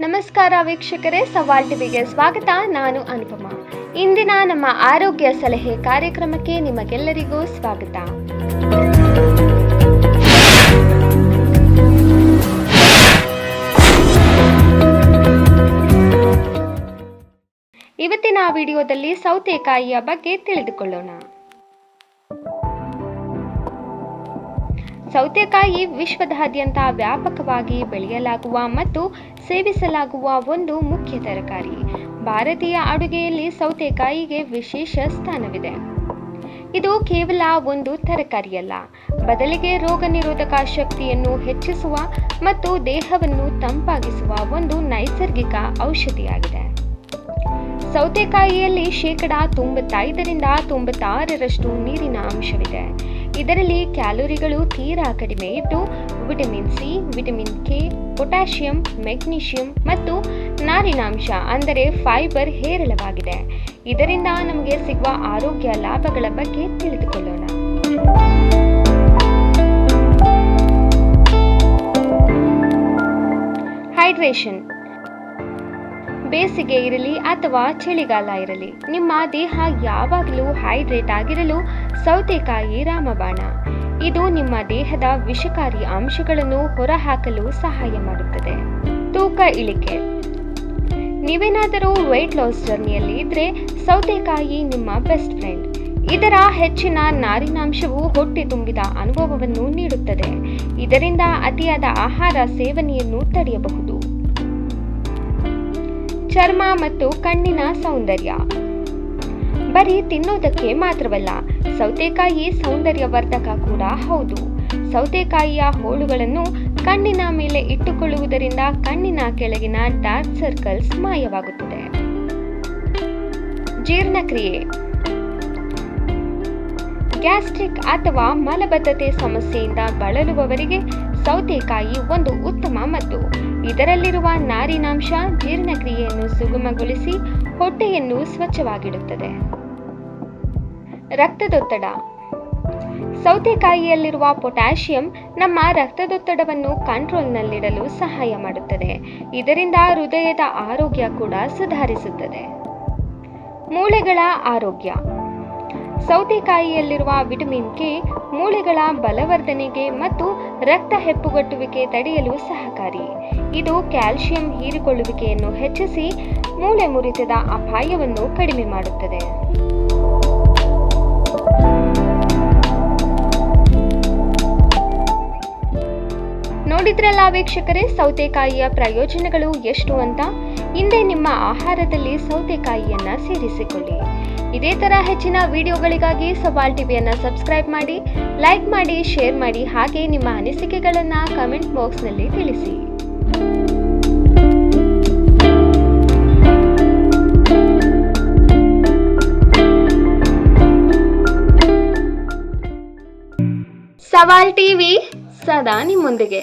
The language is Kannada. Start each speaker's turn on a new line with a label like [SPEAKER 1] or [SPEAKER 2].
[SPEAKER 1] ನಮಸ್ಕಾರ ವೀಕ್ಷಕರೇ, ಸವಾಲ್ ಟಿವಿಗೆ ಸ್ವಾಗತ. ನಾನು ಅನುಪಮ. ಇಂದಿನ ನಮ್ಮ ಆರೋಗ್ಯ ಸಲಹೆ ಕಾರ್ಯಕ್ರಮಕ್ಕೆ ನಿಮಗೆಲ್ಲರಿಗೂ ಸ್ವಾಗತ. ಇವತ್ತಿನ ವಿಡಿಯೋದಲ್ಲಿ ಸೌತೆಕಾಯಿಯ ಬಗ್ಗೆ ತಿಳಿದುಕೊಳ್ಳೋಣ. ಸೌತೆಕಾಯಿ ವಿಶ್ವದಾದ್ಯಂತ ವ್ಯಾಪಕವಾಗಿ ಬೆಳೆಯಲಾಗುವ ಮತ್ತು ಸೇವಿಸಲಾಗುವ ಒಂದು ಮುಖ್ಯ ತರಕಾರಿ. ಭಾರತೀಯ ಅಡುಗೆಯಲ್ಲಿ ಸೌತೆಕಾಯಿಗೆ ವಿಶೇಷ ಸ್ಥಾನವಿದೆ. ಇದು ಕೇವಲ ಒಂದು ತರಕಾರಿಯಲ್ಲ. ಬದಲಿಗೆ ರೋಗ ನಿರೋಧಕ ಶಕ್ತಿಯನ್ನು ಹೆಚ್ಚಿಸುವ ಮತ್ತು ದೇಹವನ್ನು ತಂಪಾಗಿಸುವ ಒಂದು ನೈಸರ್ಗಿಕ ಔಷಧಿಯಾಗಿದೆ. ಸೌತೆಕಾಯಿಯಲ್ಲಿ ಶೇಕಡಾ ತೊಂಬತ್ತೈದರಿಂದ ತೊಂಬತ್ತಾರರಷ್ಟು ನೀರಿನ ಅಂಶವಿದೆ. ಇದರಲ್ಲಿ ಕ್ಯಾಲೋರಿಗಳು ತೀರಾ ಕಡಿಮೆ ಇದ್ದು vitamin C, vitamin K, potassium, magnesium ಮತ್ತು ನಾರಿನಾಂಶ ಅಂದರೆ ಫೈಬರ್ ಹೇರಳವಾಗಿದೆ. ಇದರಿಂದ ನಮಗೆ ಸಿಗುವ ಆರೋಗ್ಯ ಲಾಭಗಳ ಬಗ್ಗೆ ತಿಳಿದುಕೊಳ್ಳೋಣ. ಹೈಡ್ರೇಷನ್. ಬೇಸಿಗೆ ಇರಲಿ ಅಥವಾ ಚಳಿಗಾಲ ಇರಲಿ, ನಿಮ್ಮ ದೇಹ ಯಾವಾಗಲೂ ಹೈಡ್ರೇಟ್ ಆಗಿರಲು ಸೌತೆಕಾಯಿ ರಾಮಬಾಣ. ಇದು ನಿಮ್ಮ ದೇಹದ ವಿಷಕಾರಿ ಅಂಶಗಳನ್ನು ಹೊರಹಾಕಲು ಸಹಾಯ ಮಾಡುತ್ತದೆ. ತೂಕ ಇಳಿಕೆ. ನೀವೇನಾದರೂ ವೆಯ್ಟ್ ಲಾಸ್ ಜರ್ನಿಯಲ್ಲಿ ಇದ್ರೆ ಸೌತೆಕಾಯಿ ನಿಮ್ಮ ಬೆಸ್ಟ್ ಫ್ರೆಂಡ್ ಇದರ ಹೆಚ್ಚಿನ ನಾರಿನಾಂಶವು ಹೊಟ್ಟೆ ತುಂಬಿದ ಅನುಭವವನ್ನು ನೀಡುತ್ತದೆ. ಇದರಿಂದ ಅತಿಯಾದ ಆಹಾರ ಸೇವನೆಯನ್ನು ತಡೆಯಬಹುದು. ಚರ್ಮ ಮತ್ತು ಕಣ್ಣಿನ ಸೌಂದರ್ಯ. ಬರೀ ತಿನ್ನೋದಕ್ಕೆ ಮಾತ್ರವಲ್ಲ, ಸೌತೆಕಾಯಿ ಸೌಂದರ್ಯವರ್ಧಕ ಕೂಡ ಹೌದು. ಸೌತೆಕಾಯಿಯ ಹೋಳುಗಳನ್ನು ಕಣ್ಣಿನ ಮೇಲೆ ಇಟ್ಟುಕೊಳ್ಳುವುದರಿಂದ ಕಣ್ಣಿನ ಕೆಳಗಿನ ಡಾರ್ಕ್ ಸರ್ಕಲ್ಸ್ ಮಾಯವಾಗುತ್ತದೆ. ಜೀರ್ಣಕ್ರಿಯೆ. ಗ್ಯಾಸ್ಟ್ರಿಕ್ ಅಥವಾ ಮಲಬದ್ಧತೆ ಸಮಸ್ಯೆಯಿಂದ ಬಳಲುವವರಿಗೆ ಸೌತೆಕಾಯಿ ಒಂದು ಉತ್ತಮ ಮದ್ದು. ಇದರಲ್ಲಿರುವ ನಾರಿನಾಂಶ, ಜೀರ್ಣಕ್ರಿಯೆಯನ್ನು ಸುಗಮಗೊಳಿಸಿ ಹೊಟ್ಟೆಯನ್ನು ಸ್ವಚ್ಛವಾಗಿಡುತ್ತದೆ. ರಕ್ತದೊತ್ತಡ. ಸೌತೆಕಾಯಿಯಲ್ಲಿರುವ ಪೊಟ್ಯಾಷಿಯಂ ನಮ್ಮ ರಕ್ತದೊತ್ತಡವನ್ನು ಕಂಟ್ರೋಲ್ನಲ್ಲಿಡಲು ಸಹಾಯ ಮಾಡುತ್ತದೆ. ಇದರಿಂದ ಹೃದಯದ ಆರೋಗ್ಯ ಕೂಡ ಸುಧಾರಿಸುತ್ತದೆ. ಮೂಳೆಗಳ ಆರೋಗ್ಯ. ಸೌತೆಕಾಯಿಯಲ್ಲಿರುವ ವಿಟಮಿನ್ ಕೆ ಮೂಳೆಗಳ ಬಲವರ್ಧನೆಗೆ ಮತ್ತು ರಕ್ತ ಹೆಪ್ಪುಗಟ್ಟುವಿಕೆ ತಡೆಯಲು ಸಹಕಾರಿ. ಇದು ಕ್ಯಾಲ್ಸಿಯಂ ಹೀರಿಕೊಳ್ಳುವಿಕೆಯನ್ನು ಹೆಚ್ಚಿಸಿ ಮೂಳೆ ಮುರಿತದ ಅಪಾಯವನ್ನು ಕಡಿಮೆ ಮಾಡುತ್ತದೆ. ನೋಡಿದ್ರಲ್ಲ ವೀಕ್ಷಕರೇ, ಸೌತೆಕಾಯಿಯ ಪ್ರಯೋಜನಗಳು ಎಷ್ಟು ಅಂತ ಹಿಂದೆ ನಿಮ್ಮ ಆಹಾರದಲ್ಲಿ ಸೌತೆಕಾಯಿಯನ್ನ ಸೇರಿಸಿಕೊಳ್ಳಿ. ಇದೇ ತರ ಹೆಚ್ಚಿನ ವಿಡಿಯೋಗಳಿಗಾಗಿ ಸವಾಲ್ ಟಿವಿಯನ್ನ ಸಬ್ಸ್ಕ್ರೈಬ್ ಮಾಡಿ, ಲೈಕ್ ಮಾಡಿ, ಶೇರ್ ಮಾಡಿ, ಹಾಗೆ ನಿಮ್ಮ ಅನಿಸಿಕೆಗಳನ್ನ ಕಮೆಂಟ್ ಬಾಕ್ಸ್ನಲ್ಲಿ ತಿಳಿಸಿ. ಸವಾಲ್ ಟಿವಿ ಸದಾ ನಿಮ್ಮೊಂದಿಗೆ.